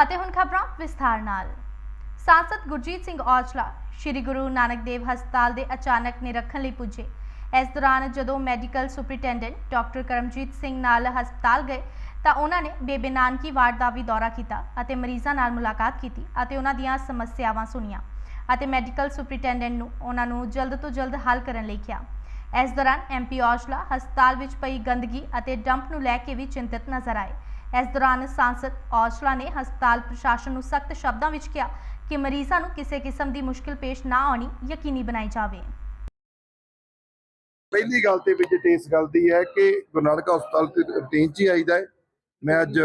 ਅਤੇ ਹੁਣ ਖਬਰਾਂ ਵਿਸਥਾਰ ਨਾਲ। ਸਾਂਸਦ ਗੁਰਜੀਤ ਸਿੰਘ ਔਜਲਾ ਸ੍ਰੀ ਗੁਰੂ ਨਾਨਕ ਦੇਵ ਹਸਪਤਾਲ ਦੇ ਅਚਾਨਕ ਨਿਰੀਖਣ ਲਈ ਪੁੱਜੇ। ਇਸ ਦੌਰਾਨ ਜਦੋਂ medical superintendent doctor Karamjit Singh ਨਾਲ ਹਸਪਤਾਲ ਗਏ, ਤਾਂ ਉਹਨਾਂ ਨੇ ਬੇਬੇ ਨਾਨਕੀ ਵਾਰਡ ਦਾ ਵੀ ਦੌਰਾ ਕੀਤਾ ਅਤੇ ਮਰੀਜ਼ਾਂ ਨਾਲ ਮੁਲਾਕਾਤ ਕੀਤੀ ਅਤੇ ਉਹਨਾਂ ਦੀਆਂ ਸਮੱਸਿਆਵਾਂ ਸੁਣੀਆਂ ਅਤੇ ਮੈਡੀਕਲ ਸੁਪਰੀਟੈਂਡੈਂਟ ਨੂੰ ਉਹਨਾਂ ਨੂੰ ਜਲਦ ਤੋਂ ਜਲਦ ਹੱਲ ਕਰਨ ਲਈ ਕਿਹਾ। ਇਸ ਦੌਰਾਨ ਐਮਪੀ ਔਜਲਾ ਹਸਪਤਾਲ ਵਿੱਚ ਪਈ ਗੰਦਗੀ ਅਤੇ ਡੰਪ ਨੂੰ ਲੈ ਕੇ ਵੀ ਚਿੰਤਤ ਨਜ਼ਰ ਆਏ। ਇਸ ਦੌਰਾਨ ਸਾਂਸਦ ਔਜਲਾ ਨੇ ਹਸਪਤਾਲ ਪ੍ਰਸ਼ਾਸਨ ਨੂੰ ਸਖਤ ਸ਼ਬਦਾਂ ਵਿੱਚ ਕਿਹਾ ਕਿ ਮਰੀਜ਼ਾਂ ਨੂੰ ਕਿਸੇ ਕਿਸਮ ਦੀ ਮੁਸ਼ਕਲ ਪੇਸ਼ ਨਾ ਆਉਣੀ ਯਕੀਨੀ ਬਣਾਈ ਜਾਵੇ। ਪਹਿਲੀ ਗੱਲ ਤੇ ਵਿੱਚ ਇਸ ਗੱਲ ਦੀ ਹੈ ਕਿ ਗੁਰੂ ਨਾਨਕ ਹਸਪਤਾਲ ਤੇ ਰੂਟੀਨ 'ਚ ਹੀ ਆਈਦਾ ਹੈ। ਮੈਂ ਅੱਜ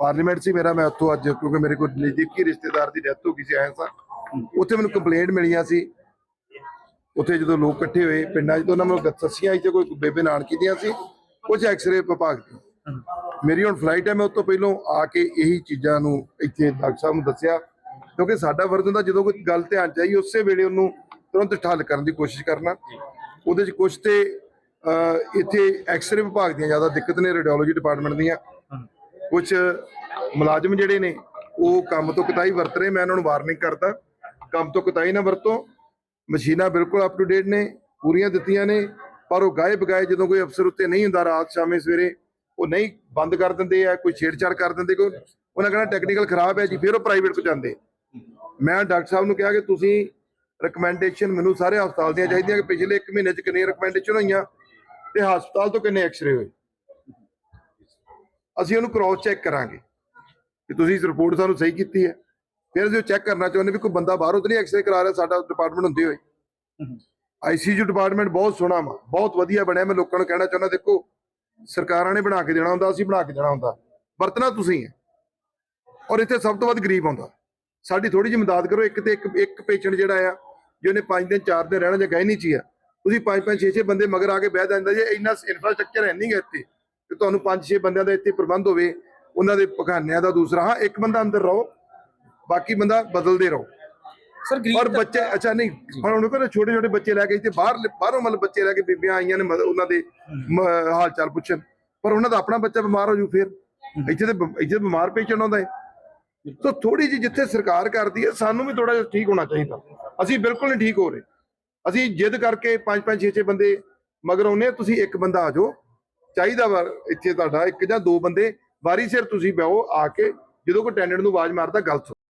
ਪਾਰਲੀਮੈਂਟ ਸੀ ਮੇਰਾ, ਮੈਂ ਉੱਥੋਂ ਅੱਜ ਕਿਉਂਕਿ ਮੇਰੇ ਕੋਲ ਨਜ਼ਦੀਕੀ ਰਿਸ਼ਤੇਦਾਰ ਦੀ ਡੈਥ ਹੋ ਗਈ ਸੀ, ਆਇਆ ਸਾਂ। ਉੱਥੇ ਮੈਨੂੰ ਕੰਪਲੇਂਟ ਮਿਲੀਆਂ ਸੀ। ਉੱਥੇ ਜਦੋਂ ਲੋਕ ਇਕੱਠੇ ਹੋਏ, ਪਿੰਡਾਂ 'ਚ ਤਾਂ ਉਹਨਾਂ ਨੂੰ ਦੱਸੀਆਂ ਸੀ ਕੋਈ ਬੇਬੇ ਨਾਨਕੀ ਦੀਆਂ ਸੀ ਕੁਝ ਐਕਸਰੇ ਵਿਭਾਗ ਦੀ ਮੇਰੀ ਹੁਣ ਫਲਾਈਟ ਹੈ, ਮੈਂ ਉਸ ਤੋਂ ਪਹਿਲਾਂ ਆ ਕੇ ਇਹੀ ਚੀਜ਼ਾਂ ਨੂੰ ਇੱਥੇ ਡਾਕਟਰ ਸਾਹਿਬ ਨੂੰ ਦੱਸਿਆ, ਕਿਉਂਕਿ ਸਾਡਾ ਫਰਜ਼ ਹੁੰਦਾ ਜਦੋਂ ਕੋਈ ਗੱਲ ਧਿਆਨ 'ਚ ਆਈ, ਉਸੇ ਵੇਲੇ ਉਹਨੂੰ ਤੁਰੰਤ ਠੱਲ ਕਰਨ ਦੀ ਕੋਸ਼ਿਸ਼ ਕਰਨਾ। ਉਹਦੇ ਚ ਕੁਝ ਤੇ ਇੱਥੇ ਐਕਸ-ਰੇ ਵਿਭਾਗ ਦੀਆਂ ਜ਼ਿਆਦਾ ਦਿੱਕਤ ਨੇ ਰੇਡੀਓਲੋਜੀ ਡਿਪਾਰਟਮੈਂਟ ਦੀਆਂ। ਕੁਝ ਮੁਲਾਜ਼ਮ ਜਿਹੜੇ ਨੇ, ਉਹ ਕੰਮ ਤੋਂ ਕਤਾਈ ਵਰਤ ਰਹੇ, ਮੈਂ ਉਹਨਾਂ ਨੂੰ ਵਾਰਨਿੰਗ ਕਰਦਾ। ਕੰਮ ਤੋਂ ਕਤਾਈ ਨਾ ਵਰਤੋ, ਮਸ਼ੀਨਾਂ ਬਿਲਕੁਲ ਅਪ ਟੂ ਡੇਟ ਨੇ, ਪੂਰੀਆਂ ਦਿੱਤੀਆਂ ਨੇ, ਪਰ ਉਹ ਗਾਏ ਬਗਾਏ ਜਦੋਂ ਕੋਈ ਅਫਸਰ ਉੱਤੇ ਨਹੀਂ ਹੁੰਦਾ, ਰਾਤ, ਸ਼ਾਮੇ, ਸਵੇਰੇ ਉਹ ਨਹੀਂ ਬੰਦ ਕਰ ਦਿੰਦੇ ਆ ਕੋਈ ਛੇੜਛਾੜ ਕਰ ਦਿੰਦੇ ਕੋਈ ਉਹਨਾਂ ਕਹਿੰਦਾ ਟੈਕਨੀਕਲ ਖਰਾਬ ਹੈ ਜੀ ਫਿਰ ਉਹ ਪ੍ਰਾਈਵੇਟ ਕੋ ਜਾਂਦੇ। ਮੈਂ ਡਾਕਟਰ ਸਾਹਿਬ ਨੂੰ ਕਿਹਾ ਕਿ ਤੁਸੀਂ ਰეკਮੈਂਡੇਸ਼ਨ ਮੈਨੂੰ ਸਾਰੇ ਹਸਪਤਾਲ ਦੀਆਂ ਚਾਹੀਦੀਆਂ ਕਿ ਪਿਛਲੇ 1 ਮਹੀਨੇ ਚ ਕਿੰਨੀਆਂ ਰეკਮੈਂਡੇਸ਼ਨ ਹੋਈਆਂ ਤੇ ਹਸਪਤਾਲ ਤੋਂ ਕਿੰਨੇ ਐਕਸ-ਰੇ ਹੋਏ। ਅਸੀਂ ਉਹਨੂੰ ਕ੍ਰੋਸ ਚੈੱਕ ਕਰਾਂਗੇ ਕਿ ਤੁਸੀਂ ਇਸ ਰਿਪੋਰਟ ਸਾਨੂੰ ਸਹੀ ਕੀਤੀ ਹੈ। ਫਿਰ ਅਸੀਂ ਉਹ ਚੈੱਕ ਕਰਨਾ ਚਾਹੁੰਦੇ ਵੀ ਕੋਈ ਬੰਦਾ ਬਾਹਰੋਂ ਤਾਂ ਨਹੀਂ ਐਕਸਰੇ ਕਰਾ ਰਿਹਾ ਸਾਡਾ ਡਿਪਾਰਟਮੈਂਟ ਹੁੰਦੀ ਹੋਏ। ਆਈਸੀਯੂ ਡਿਪਾਰਟਮੈਂਟ ਬਹੁਤ ਸੋਹਣਾ ਵਾ ਬਹੁਤ ਵਧੀਆ ਬਣਿਆ ਮੈਂ ਲੋਕਾਂ ਨੂੰ ਕਹਿਣਾ ਚਾਹੁੰਦਾ ਦੇਖੋ ਸਰਕਾਰਾਂ ਨੇ ਬਣਾ ਕੇ ਦੇਣਾ ਹੁੰਦਾ, ਅਸੀਂ ਬਣਾ ਕੇ ਦੇਣਾ ਹੁੰਦਾ। ਵਰਤਣਾ ਤੁਸੀਂ ਹੈ। ਔਰ ਇੱਥੇ ਸਭ ਤੋਂ ਵੱਧ ਗਰੀਬ ਆਉਂਦਾ। ਸਾਡੀ ਥੋੜੀ ਜਿਹੀ ਮਦਦ ਕਰੋ, ਇੱਕ ਤੇ ਇੱਕ ਇੱਕ ਪੇਸ਼ੈਂਟ ਜਿਹੜਾ ਆ ਜਿਹਨੇ 5 ਦਿਨ 4 ਦਿਨ ਰਹਿਣਾ ਜਾਂ ਗਏ ਨਹੀਂ ਚੀ ਆ, ਤੁਸੀਂ 5 5 6 6 ਬੰਦੇ ਮਗਰ ਆ ਕੇ ਬਹਿ ਜਾਂਦਾ ਜੇ, ਇੰਨਾ ਇਨਫਰਾਸਟ੍ਰਕਚਰ ਹੈ ਨਹੀਂ ਗਾ ਇੱਥੇ, ਤੇ ਤੁਹਾਨੂੰ 5 6 ਬੰਦਿਆਂ ਦਾ ਇੱਥੇ ਪ੍ਰਬੰਧ ਹੋਵੇ, ਉਹਨਾਂ ਦੇ ਪਖਾਨਿਆਂ ਦਾ ਦੂਸਰਾ, ਹਾਂ, ਇੱਕ ਬੰਦਾ ਅੰਦਰ ਰਹੋ, ਬਾਕੀ ਬੰਦਾ ਬਦਲਦੇ ਰਹੋ। ਸਰ ਔਰ ਗਰੀਬ ਬੱਚੇ ਅੱਛਾ ਨਹੀਂ ਹੁਣ ਉਹਨੂੰ ਕਹਿੰਦੇ ਛੋਟੇ ਛੋਟੇ ਬੱਚੇ ਲੈ ਕੇ ਇੱਥੇ ਬਾਹਰ ਬਾਹਰੋਂ ਮਤਲਬ ਬੱਚੇ ਲੈ ਕੇ ਬੀਬੀਆਂ ਆਈਆਂ ਨੇ ਮਤਲਬ ਉਹਨਾਂ ਦੇ ਹਾਲ ਚਾਲ ਪੁੱਛਣ। ਪਰ ਉਹਨਾਂ ਦਾ ਆਪਣਾ ਬੱਚਾ ਬਿਮਾਰ ਹੋ ਜੂ ਫਿਰ। ਇੱਥੇ ਤੇ ਇੱਥੇ ਬਿਮਾਰ ਪੇਸ਼ੈਂਟ ਆਉਂਦਾ ਹੈ। ਸੋ ਥੋੜੀ ਜਿਹੀ ਜਿੱਥੇ ਸਰਕਾਰ ਕਰਦੀ ਹੈ ਸਾਨੂੰ ਵੀ ਥੋੜਾ ਜਿਹਾ ਠੀਕ ਹੋਣਾ ਚਾਹੀਦਾ। ਅਸੀਂ ਬਿਲਕੁਲ ਨਹੀਂ ਠੀਕ ਹੋ ਰਹੇ। ਅਸੀਂ ਜਿੱਦ ਕਰਕੇ ਪੰਜ ਪੰਜ ਛੇ ਛੇ ਬੰਦੇ ਮਗਰ ਆਉਂਦੇ ਹਾਂ, ਤੁਸੀਂ ਇੱਕ ਬੰਦਾ ਆ ਜਾਓ। ਚਾਹੀਦਾ ਵਾ ਇੱਥੇ ਤੁਹਾਡਾ ਇੱਕ ਜਾਂ ਦੋ ਬੰਦੇ ਵਾਰੀ ਸਿਰ ਤੁਸੀਂ ਬਹੋ ਆ ਕੇ ਜਦੋਂ ਕੋਈ ਟੈਂਡੈਂਟ ਨੂੰ ਆਵਾਜ਼ ਮਾਰਦਾ ਗੱਲ ਸੁਣੋ।